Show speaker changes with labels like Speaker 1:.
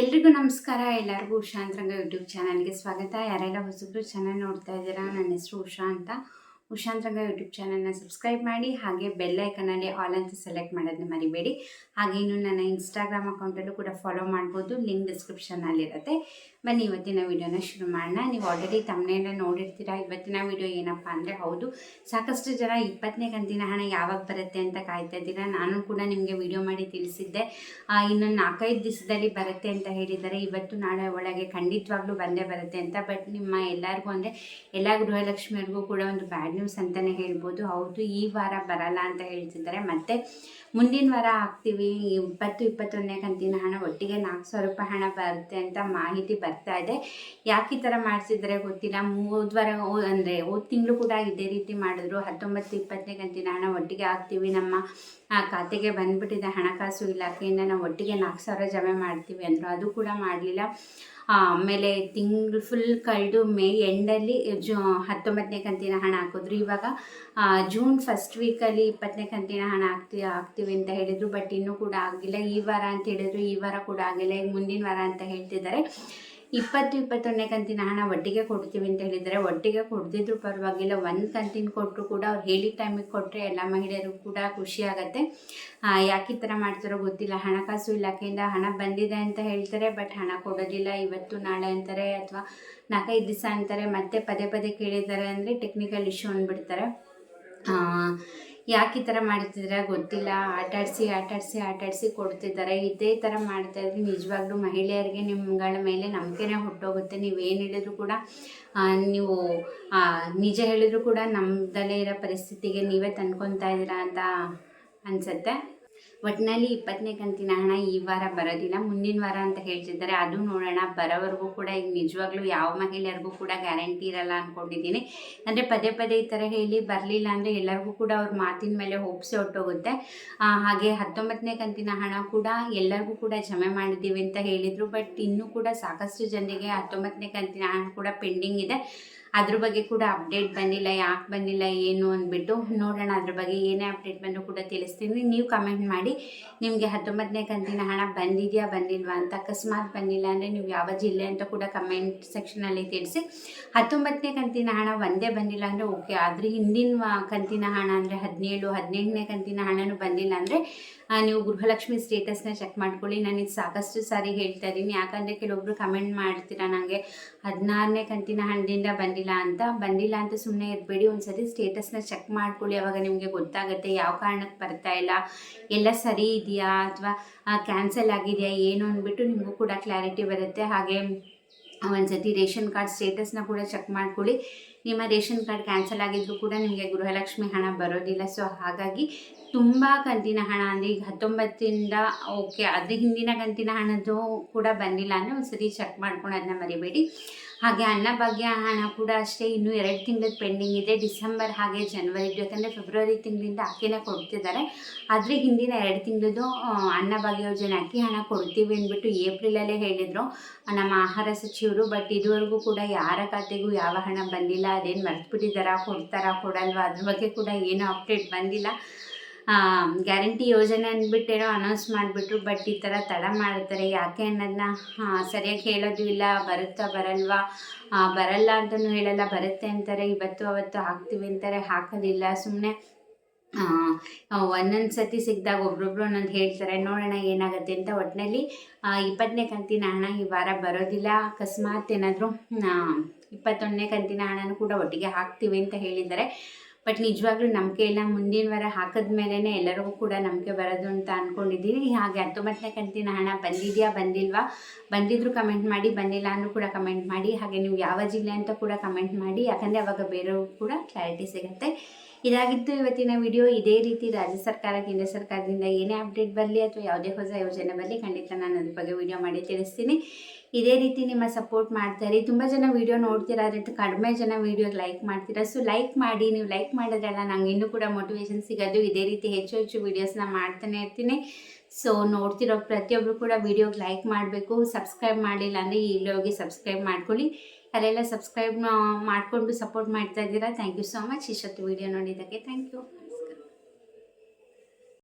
Speaker 1: ಎಲ್ರಿಗೂ ನಮಸ್ಕಾರ. ಎಲ್ಲರಿಗೂ ಉಷಾ ಅಂತರಂಗ ಯೂಟ್ಯೂಬ್ ಚಾನಲ್ಗೆ ಸ್ವಾಗತ. ಯಾರೆಲ್ಲ ಹೊಸಬ್ರು ಚಾನಲ್ ನೋಡ್ತಾ ಇದ್ದೀರಾ, ನನ್ನ ಹೆಸರು ಉಷಾ ಅಂತ. ಉಷಾ ಅಂತರಂಗ ಯೂಟ್ಯೂಬ್ ಚಾನಲ್ನ ಸಬ್ಸ್ಕ್ರೈಬ್ ಮಾಡಿ, ಹಾಗೆ ಬೆಲ್ ಐಕನಲ್ಲಿ ಆಲ್ ಅಂತ ಸೆಲೆಕ್ಟ್ ಮಾಡೋದನ್ನ ಮರಿಬೇಡಿ. ಹಾಗೆ ಇನ್ನು ನನ್ನ ಇನ್ಸ್ಟಾಗ್ರಾಮ್ ಅಕೌಂಟಲ್ಲೂ ಕೂಡ ಫಾಲೋ ಮಾಡ್ಬೋದು. ಲಿಂಕ್ ಡಿಸ್ಕ್ರಿಪ್ಷನಲ್ಲಿರುತ್ತೆ ಬನ್ನಿ, ಇವತ್ತಿನ ವೀಡಿಯೋನ ಶುರು ಮಾಡೋಣ. ನೀವು ಆಲ್ರೆಡಿ ತಮ್ಮನೆಲ್ಲ ನೋಡಿರ್ತೀರಾ? ಇವತ್ತಿನ ವಿಡಿಯೋ ಏನಪ್ಪ ಅಂದರೆ, ಹೌದು, ಸಾಕಷ್ಟು ಜನ ಇಪ್ಪತ್ತನೇ ಕಂತಿನ ಹಣ ಯಾವಾಗ ಬರುತ್ತೆ ಅಂತ ಕಾಯ್ತಾ ಇದ್ದೀರಾ? ನಾನು ಕೂಡ ನಿಮಗೆ ವಿಡಿಯೋ ಮಾಡಿ ತಿಳಿಸಿದ್ದೆ. ಇನ್ನೊಂದು ನಾಲ್ಕೈದು ದಿವಸದಲ್ಲಿ ಬರುತ್ತೆ ಅಂತ ಹೇಳಿದ್ದಾರೆ. ಇವತ್ತು ನಾಳೆ ಒಳಗೆ ಖಂಡಿತವಾಗ್ಲೂ ಬಂದೇ ಬರುತ್ತೆ ಅಂತ. ಬಟ್ ನಿಮ್ಮ ಎಲ್ಲರಿಗೂ ಅಂದರೆ, ಎಲ್ಲ ಗೃಹಲಕ್ಷ್ಮಿಯರಿಗೂ ಕೂಡ ಒಂದು ಬ್ಯಾಡ್ ನ್ಯೂಸ್ ಅಂತಲೇ ಹೇಳ್ಬೋದು. ಹೌದು, ಈ ವಾರ ಬರಲ್ಲ ಅಂತ ಹೇಳ್ತಿದ್ದಾರೆ. ಮತ್ತು ಮುಂದಿನ ವಾರ ಹಾಕ್ತೀವಿ ಇಪ್ಪತ್ತು, ಇಪ್ಪತ್ತೊಂದನೇ ಕಂತಿನ ಹಣ ಒಟ್ಟಿಗೆ ನಾಲ್ಕು ಸಾವಿರ ರೂಪಾಯಿ ಹಣ ಬರುತ್ತೆ ಅಂತ ಮಾಹಿತಿ ಬರ್ತಾ ಇದೆ. ಯಾಕೆ ಈ ಥರ ಮಾಡಿಸಿದ್ರೆ ಗೊತ್ತಿಲ್ಲ. ಮೂದ್ವಾರ ವಾರ ಅಂದರೆ ಹೋದ ತಿಂಗಳು ಕೂಡ ಇದೇ ರೀತಿ ಮಾಡಿದ್ರು. ಹತ್ತೊಂಬತ್ತು ಇಪ್ಪತ್ತನೇ ಕಂತಿನ ಹಣ ಒಟ್ಟಿಗೆ ಹಾಕ್ತೀವಿ. ನಮ್ಮ ಖಾತೆಗೆ ಬಂದ್ಬಿಟ್ಟಿದೆ ಹಣಕಾಸು ಇಲಾಖೆಯಿಂದ ನಾವು ಒಟ್ಟಿಗೆ ನಾಲ್ಕು ಸಾವಿರ ಜಮೆ ಮಾಡ್ತೀವಿ ಅಂದರು. ಅದು ಕೂಡ ಮಾಡಲಿಲ್ಲ. ಆಮೇಲೆ ತಿಂಗಳು ಫುಲ್ ಕಳೆದು ಮೇ ಎಂಡಲ್ಲಿ ಜೂ, ಹತ್ತೊಂಬತ್ತನೇ ಕಂತಿನ ಹಣ ಹಾಕಿದ್ರು. ಇವಾಗ ಜೂನ್ ಫಸ್ಟ್ ವೀಕಲ್ಲಿ ಇಪ್ಪತ್ತನೇ ಕಂತಿನ ಹಣ ಹಾಕ್ತಿ, ಹಾಕ್ತೀವಿ ಅಂತ ಹೇಳಿದರು. ಬಟ್ ಇನ್ನೂ ಕೂಡ ಆಗಿಲ್ಲ ಈ ವಾರ ಅಂತ ಹೇಳಿದ್ರು. ಈ ವಾರ ಕೂಡ ಆಗಿಲ್ಲ. ಈಗ ಮುಂದಿನ ವಾರ ಅಂತ ಹೇಳ್ತಿದ್ದಾರೆ. ಇಪ್ಪತ್ತು ಇಪ್ಪತ್ತೊಂದನೇ ಕಂತಿನ ಹಣ ಒಟ್ಟಿಗೆ ಕೊಡ್ತೀವಿ ಅಂತ ಹೇಳಿದರೆ ಒಟ್ಟಿಗೆ ಕೊಡ್ದಿದ್ರು ಪರವಾಗಿಲ್ಲ. ಒಂದು ಕಂತಿನ ಕೊಟ್ಟರು ಕೂಡ ಅವ್ರು ಹೇಳಿದ ಟೈಮಿಗೆ ಕೊಟ್ಟರೆ ಎಲ್ಲ ಮಹಿಳೆಯರಿಗೂ ಕೂಡ ಖುಷಿ ಯಾಕೆ ಈ ಥರ ಮಾಡ್ತಾರೋ ಗೊತ್ತಿಲ್ಲ. ಹಣಕಾಸು ಇಲಾಖೆಯಿಂದ ಹಣ ಬಂದಿದೆ ಅಂತ ಹೇಳ್ತಾರೆ ಬಟ್ ಹಣ ಕೊಡೋದಿಲ್ಲ. ಇವತ್ತು, ನಾಳೆ ಅಂತಾರೆ ಅಥವಾ ನಾಲ್ಕೈದು ದಿವಸ ಅಂತಾರೆ. ಮತ್ತೆ ಪದೇ ಪದೇ ಕೇಳಿದ್ದಾರೆ ಅಂದರೆ ಟೆಕ್ನಿಕಲ್ ಇಶ್ಯೂ ಅಂದ್ಬಿಡ್ತಾರೆ. ಯಾಕೆ ಈ ಥರ ಮಾಡ್ತಿದ್ದೀರಾ ಗೊತ್ತಿಲ್ಲ. ಆಟಾಡಿಸಿ ಆಟಾಡಿಸಿ ಆಟಾಡಿಸಿ ಕೊಡ್ತಿದ್ದಾರೆ. ಇದೇ ಥರ ಮಾಡ್ತಾ ಇದ್ರೆ ನಿಜವಾಗ್ಲೂ ಮಹಿಳೆಯರಿಗೆ ನಿಮ್ಗಳ ಮೇಲೆ ನಂಬಿಕೆನೇ ಹುಟ್ಟೋಗುತ್ತೆ. ನೀವು ಏನು ಹೇಳಿದ್ರು ಕೂಡ ನೀವು ನಿಜ ಹೇಳಿದ್ರು ಕೂಡ ನಮ್ಮದಲ್ಲೇ ಇರೋ ಪರಿಸ್ಥಿತಿಗೆ ನೀವೇ ತಂದ್ಕೊತಾ ಇದ್ದೀರಾ ಅಂತ ಅನಿಸುತ್ತೆ. ಒಟ್ಟಿನಲ್ಲಿ ಇಪ್ಪತ್ತನೇ ಕಂತಿನ ಹಣ ಈ ವಾರ ಬರೋದಿಲ್ಲ, ಮುಂದಿನ ವಾರ ಅಂತ ಹೇಳ್ತಿದ್ದಾರೆ. ಅದು ನೋಡೋಣ, ಬರೋವರೆಗೂ ಕೂಡ ಈಗ ನಿಜವಾಗ್ಲೂ ಯಾವ ಮಹಿಳೆಯರಿಗೂ ಕೂಡ ಗ್ಯಾರಂಟಿ ಇರಲ್ಲ ಅಂದ್ಕೊಂಡಿದ್ದೀನಿ ಅಂದರೆ ಪದೇ ಪದೇ ಈ ಥರ ಹೇಳಿ ಬರಲಿಲ್ಲ ಅಂದರೆ ಎಲ್ಲರಿಗೂ ಕೂಡ ಅವ್ರ ಮಾತಿನ ಮೇಲೆ ಹೋಪ್ಸಿ ಹೊಟ್ಟೋಗುತ್ತೆ. ಹಾಗೆ ಹತ್ತೊಂಬತ್ತನೇ ಕಂತಿನ ಹಣ ಕೂಡ ಎಲ್ಲರಿಗೂ ಕೂಡ ಜಮೆ ಮಾಡಿದ್ದೀವಿ ಅಂತ ಹೇಳಿದರು. ಬಟ್ ಇನ್ನೂ ಕೂಡ ಸಾಕಷ್ಟು ಜನರಿಗೆ ಹತ್ತೊಂಬತ್ತನೇ ಕಂತಿನ ಹಣ ಕೂಡ ಪೆಂಡಿಂಗ್ ಇದೆ. ಅದ್ರ ಬಗ್ಗೆ ಕೂಡ ಅಪ್ಡೇಟ್ ಬಂದಿಲ್ಲ, ಯಾಕೆ ಬಂದಿಲ್ಲ, ಏನು ಅಂದ್ಬಿಟ್ಟು ನೋಡೋಣ. ಅದ್ರ ಬಗ್ಗೆ ಏನೇ ಅಪ್ಡೇಟ್ ಬಂದರೂ ಕೂಡ ತಿಳಿಸ್ತೀನಿ. ನೀವು ಕಮೆಂಟ್ ಮಾಡಿ, ನಿಮಗೆ ಹತ್ತೊಂಬತ್ತನೇ ಕಂತಿನ ಹಣ ಬಂದಿದೆಯಾ, ಬಂದಿಲ್ವಾ ಅಂತ. ಅಕಸ್ಮಾತ್ ಬಂದಿಲ್ಲ ಅಂದರೆ ನೀವು ಯಾವ ಜಿಲ್ಲೆ ಅಂತ ಕೂಡ ಕಮೆಂಟ್ ಸೆಕ್ಷನಲ್ಲಿ ತಿಳಿಸಿ. ಹತ್ತೊಂಬತ್ತನೇ ಕಂತಿನ ಹಣ ಒಂದೇ ಬಂದಿಲ್ಲ ಅಂದರೆ ಓಕೆ ಆದರೆ ಹಿಂದಿನ ಕಂತಿನ ಹಣ ಅಂದರೆ ಹದಿನೇಳು, ಹದಿನೆಂಟನೇ ಕಂತಿನ ಹಣನೂ ಬಂದಿಲ್ಲ ಅಂದರೆ ನೀವು ಗೃಹಲಕ್ಷ್ಮಿ ಸ್ಟೇಟಸ್ನ ಚೆಕ್ ಮಾಡ್ಕೊಳ್ಳಿ. ನಾನು ಇದು ಸಾಕಷ್ಟು ಸಾರಿ ಹೇಳ್ತಾ ಇದ್ದೀನಿ. ಯಾಕಂದರೆ ಕೆಲವೊಬ್ರು ಕಮೆಂಟ್ ಮಾಡ್ತೀರಾ ನನಗೆ ಹದಿನಾರನೇ ಕಂತಿನ ಹಣದಿಂದ ಬಂದಿಲ್ಲ ಅಂತ, ಬಂದಿಲ್ಲ ಅಂತ ಸುಮ್ಮನೆ ಇರಬೇಡಿ. ಒಂದ್ಸರಿ ಸ್ಟೇಟಸ್ನ ಚೆಕ್ ಮಾಡ್ಕೊಳ್ಳಿ. ಅವಾಗ ನಿಮಗೆ ಗೊತ್ತಾಗುತ್ತೆ ಯಾವ ಕಾರಣಕ್ಕೆ ಬರ್ತಾ ಇಲ್ಲ. ಎಲ್ಲ ಸರಿ ಇದೆಯಾ? ಅಥವಾ ಕ್ಯಾನ್ಸಲ್ ಆಗಿದೆಯಾ? ಏನು ಅಂದ್ಬಿಟ್ಟು ನಿಮಗೂ ಕೂಡ ಕ್ಲಾರಿಟಿ ಬರುತ್ತೆ. ಹಾಗೆ ಒಂದ್ಸತಿ ರೇಷನ್ ಕಾರ್ಡ್ ಸ್ಟೇಟಸ್ನ ಕೂಡ ಚೆಕ್ ಮಾಡ್ಕೊಳ್ಳಿ. ನಿಮ್ಮ ರೇಷನ್ ಕಾರ್ಡ್ ಕ್ಯಾನ್ಸಲ್ ಆಗಿದ್ರು ಕೂಡ ನಿಮಗೆ ಗೃಹಲಕ್ಷ್ಮಿ ಹಣ ಬರೋದಿಲ್ಲ. ಸೊ ಹಾಗಾಗಿ ತುಂಬ ಕಂತಿನ ಹಣ ಅಂದರೆ ಈಗ ಹತ್ತೊಂಬತ್ತಿಂದ ಓಕೆ ಅದ್ರ ಹಿಂದಿನ ಕಂತಿನ ಹಣದ್ದು ಕೂಡ ಬಂದಿಲ್ಲ ಅಂದರೆ ಒಂದ್ಸರಿ ಚೆಕ್ ಮಾಡ್ಕೊಂಡು ಅದನ್ನ ಮರಿಬೇಡಿ. ಹಾಗೆ ಅನ್ನಭಾಗ್ಯ ಹಣ ಕೂಡ ಅಷ್ಟೇ ಇನ್ನೂ ಎರಡು ತಿಂಗಳದ ಪೆಂಡಿಂಗ್ ಇದೆ. ಡಿಸೆಂಬರ್ ಹಾಗೆ ಜನವರಿ ಯಾಕಂದರೆ ಫೆಬ್ರವರಿ ತಿಂಗಳಿಂದ ಅಕ್ಕಿನ ಕೊಡ್ತಿದ್ದಾರೆ. ಆದರೆ ಹಿಂದಿನ ಎರಡು ತಿಂಗಳದ್ದು ಅನ್ನಭಾಗ್ಯ ಯೋಜನೆ ಅಕ್ಕಿ ಹಣ ಕೊಡ್ತೀವಿ ಅಂದ್ಬಿಟ್ಟು ಏಪ್ರಿಲಲ್ಲೇ ಹೇಳಿದರು. ನಮ್ಮ ಆಹಾರ ಸಚಿವರು ಬಟ್ ಇದುವರೆಗೂ ಕೂಡ ಯಾರ ಖಾತೆಗೂ ಯಾವ ಹಣ ಬಂದಿಲ್ಲ, ಅದೇನು ಮರ್ತ್ಬಿಟ್ಟಿದ್ದಾರಾ ಕೊಡ್ತಾರಾ, ಕೊಡಲ್ವಾ, ಅದ್ರ ಬಗ್ಗೆ ಕೂಡ ಏನು ಅಪ್ಡೇಟ್ ಬಂದಿಲ್ಲ. ಗ್ಯಾರಂಟಿ ಯೋಜನೆ ಅಂದ್ಬಿಟ್ಟೇನೋ ಅನೌನ್ಸ್ ಮಾಡಿಬಿಟ್ರು ಬಟ್ ಈ ಥರ ತಡ ಮಾಡ್ತಾರೆ. ಯಾಕೆ ಅನ್ನೋದನ್ನ ಸರಿಯಾಗಿ ಹೇಳೋದು ಇಲ್ಲ, ಬರುತ್ತಾ, ಬರಲ್ವಾ? ಬರಲ್ಲ ಅಂತಲೂ ಹೇಳಲ್ಲ, ಬರುತ್ತೆ ಅಂತಾರೆ, ಇವತ್ತು, ಅವತ್ತು ಹಾಕ್ತೀವಿ ಅಂತಾರೆ, ಹಾಕೋದಿಲ್ಲ. ಸುಮ್ಮನೆ ಒಂದೊಂದು ಸತಿ ಸಿಕ್ಕಿದಾಗ ಒಬ್ರೊಬ್ರು ಒಂದೊಂದು ಹೇಳ್ತಾರೆ ನೋಡೋಣ ಏನಾಗುತ್ತೆ? ಅಂತ ಒಟ್ಟಿನಲ್ಲಿ ಇಪ್ಪತ್ತನೇ ಕಂತಿನ ಹಣ ಈ ವಾರ ಬರೋದಿಲ್ಲ. ಅಕಸ್ಮಾತ್ ಏನಾದರೂ ಇಪ್ಪತ್ತೊಂದನೇ ಕಂತಿನ ಹಣನೂ ಕೂಡ ಒಟ್ಟಿಗೆ ಹಾಕ್ತೀವಿ ಅಂತ ಹೇಳಿದ್ದಾರೆ. ಬಟ್ ನಿಜವಾಗ್ಲೂ ನಂಬಿಕೆ ಇಲ್ಲ. ಮುಂದಿನ ವಾರ ಹಾಕಿದ ಮೇಲೇ ಎಲ್ಲರಿಗೂ ಕೂಡ ನಂಬಿಕೆ ಬರೋದು ಅಂತ ಅಂದ್ಕೊಂಡಿದ್ದೀನಿ ಹಾಗೆ ಹತ್ತೊಂಬತ್ತನೇ ಕಂತಿನ ಹಣ ಬಂದಿದೆಯಾ, ಬಂದಿಲ್ವಾ? ಬಂದಿದ್ರು ಕಮೆಂಟ್ ಮಾಡಿ, ಬಂದಿಲ್ಲ ಅಂದರೂ ಕೂಡ ಕಮೆಂಟ್ ಮಾಡಿ. ಹಾಗೆ ನೀವು ಯಾವ ಜಿಲ್ಲೆ ಅಂತ ಕೂಡ ಕಮೆಂಟ್ ಮಾಡಿ. ಯಾಕಂದರೆ ಅವಾಗ ಬೇರೆಯವ್ರಿಗೂ ಕೂಡ ಕ್ಲಾರಿಟಿ ಸಿಗುತ್ತೆ. ಇದಾಗಿತ್ತು ಇವತ್ತಿನ ವಿಡಿಯೋ ಇದೇ ರೀತಿ ರಾಜ್ಯ ಸರ್ಕಾರ, ಕೇಂದ್ರ ಸರ್ಕಾರದಿಂದ ಏನೇ ಅಪ್ಡೇಟ್ ಬರಲಿ ಅಥವಾ ಯಾವುದೇ ಹೊಸ ಯೋಜನೆ ಬರಲಿ, ಖಂಡಿತ ನಾನು ಅದ್ರ ಬಗ್ಗೆ ವಿಡಿಯೋ ಮಾಡಿ ತಿಳಿಸ್ತೀನಿ. ಇದೇ ರೀತಿ ನಿಮ್ಮ ಸಪೋರ್ಟ್ ಮಾಡ್ತಾರೆ ತುಂಬ ಜನ ವಿಡಿಯೋ ನೋಡ್ತೀರಾ ಅದರಿಂದ ಕಡಿಮೆ ಜನ ವಿಡಿಯೋಗೆ ಲೈಕ್ ಮಾಡ್ತೀರಾ. ಸೊ ಲೈಕ್ ಮಾಡಿ, ನೀವು ಲೈಕ್ ಮಾಡೋದ್ರಲ್ಲ, ನಂಗೆ ಇನ್ನೂ ಕೂಡ ಮೋಟಿವೇಶನ್ ಸಿಗೋದು. ಇದೇ ರೀತಿ ಹೆಚ್ಚು ಹೆಚ್ಚು ವೀಡಿಯೋಸ್ನ ಮಾಡ್ತಾನೆ ಇರ್ತೀನಿ. ಸೊ ನೋಡ್ತಿರೋ ಪ್ರತಿಯೊಬ್ಬರು ಕೂಡ ವಿಡಿಯೋಗೆ ಲೈಕ್ ಮಾಡಬೇಕು ಸಬ್ಸ್ಕ್ರೈಬ್ ಮಾಡಿಲ್ಲ ಅಂದರೆ ಈ ಹೋಗಿ ಸಬ್ಸ್ಕ್ರೈಬ್ ಮಾಡ್ಕೊಳ್ಳಿ. ಯಾರೆಲ್ಲ ಸಬ್ಸ್ಕ್ರೈಬ್ ಮಾಡಿಕೊಂಡು ಸಪೋರ್ಟ್ ಮಾಡ್ತಾ ಇದ್ದೀರಾ ಥ್ಯಾಂಕ್ ಯು ಸೋ ಮಚ್ ಇಷ್ಟೊತ್ತು ವಿಡಿಯೋ ನೋಡಿದ್ದಕ್ಕೆ ಥ್ಯಾಂಕ್ ಯು